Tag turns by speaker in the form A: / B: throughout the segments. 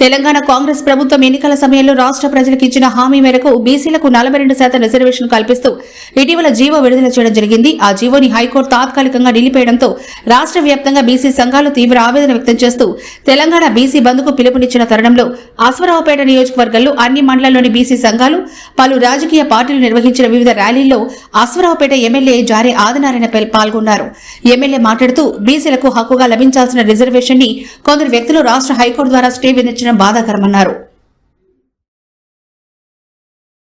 A: తెలంగాణ కాంగ్రెస్ ప్రభుత్వం ఎన్నికల సమయంలో రాష్ట్ర ప్రజలకు ఇచ్చిన హామీ మేరకు బీసీలకు నలభై రెండు శాతం రిజర్వేషన్ కల్పిస్తూ ఇటీవల జీవో విడుదల చేయడం జరిగింది. ఆ జీవోని హైకోర్టు తాత్కాలికంగా నిలిపేయడంతో రాష్ట్ర వ్యాప్తంగా బీసీ సంఘాలు తీవ్ర ఆవేదన వ్యక్తం చేస్తూ తెలంగాణ బీసీ బంద్కు పిలుపునిచ్చిన తరుణంలో అశ్వరావుపేట నియోజకవర్గంలో అన్ని మండలాల్లోని బీసీ సంఘాలు పలు రాజకీయ పార్టీలు నిర్వహించిన వివిధ ర్యాలీల్లో అశ్వరావుపేట ఎమ్మెల్యే జారే ఆదినారాయణ పాల్గొన్నారు. ఎమ్మెల్యే మాట్లాడుతూ బీసీలకు హక్కుగా లభించాల్సిన రిజర్వేషన్ని కొందరు వ్యక్తులు రాష్ట్ర హైకోర్టు ద్వారా స్టే విధించిన విధించడం బాధాకరమన్నారు.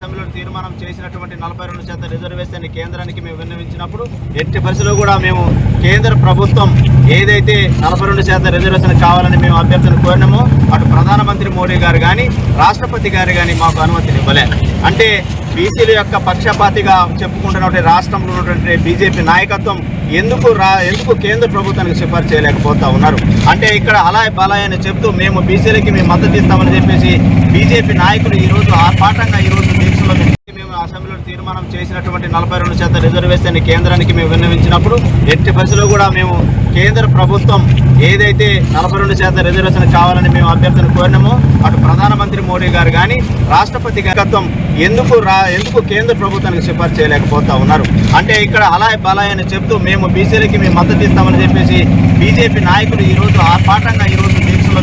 B: అసెంబ్లీలో తీర్మానం చేసినటువంటి నలభై రెండు శాతం రిజర్వేషన్ కేంద్రానికి మేము విన్నవించినప్పుడు ఎట్టి పరిస్థితుల్లో కూడా మేము కేంద్ర ప్రభుత్వం ఏదైతే నలభై రెండు శాతం రిజర్వేషన్ కావాలని మేము అభ్యర్థన కోరినామో అటు ప్రధానమంత్రి మోడీ గారు కానీ రాష్ట్రపతి గారు కానీ మాకు అనుమతిని ఇవ్వలే. అంటే బీసీల యొక్క పక్షపాతిగా చెప్పుకుంటున్నటువంటి రాష్ట్రంలో ఉన్నటువంటి బీజేపీ నాయకత్వం ఎందుకు రా ఎందుకు కేంద్ర ప్రభుత్వానికి సిఫార్సు చేయలేకపోతా ఉన్నారు? అంటే ఇక్కడ అలాయ్ బలాయ్ అని చెప్తూ మేము బీసీలకి మేము మద్దతు ఇస్తామని చెప్పేసి బీజేపీ నాయకులు ఈరోజు ఆర్పాటంగా ఈరోజు దీక్షలో మేము అసెంబ్లీలో తీర్మానం చేసినటువంటి నలభై రెండు శాతం రిజర్వేషన్ కేంద్రానికి మేము విన్నవించినప్పుడు ఎట్టి పరిస్థితుల్లో కూడా మేము కేంద్ర ప్రభుత్వం ఏదైతే నలభై రెండు శాతం రిజర్వేషన్ కావాలని మేము అభ్యర్థన కోరినామో అటు ప్రధానమంత్రి మోడీ గారు కానీ రాష్ట్రపతి నాయకత్వం ఎందుకు రా ఎందుకు కేంద్ర ప్రభుత్వానికి సిఫార్సు చేయలేకపోతా ఉన్నారు? అంటే ఇక్కడ అలాయ్ బలాయ్ అని చెప్తూ మేము బీసీలకి మేము మద్దతు ఇస్తామని చెప్పేసి బీజేపీ నాయకులు ఈరోజు ఆర్పాటంగా ఈరోజు దేశంలో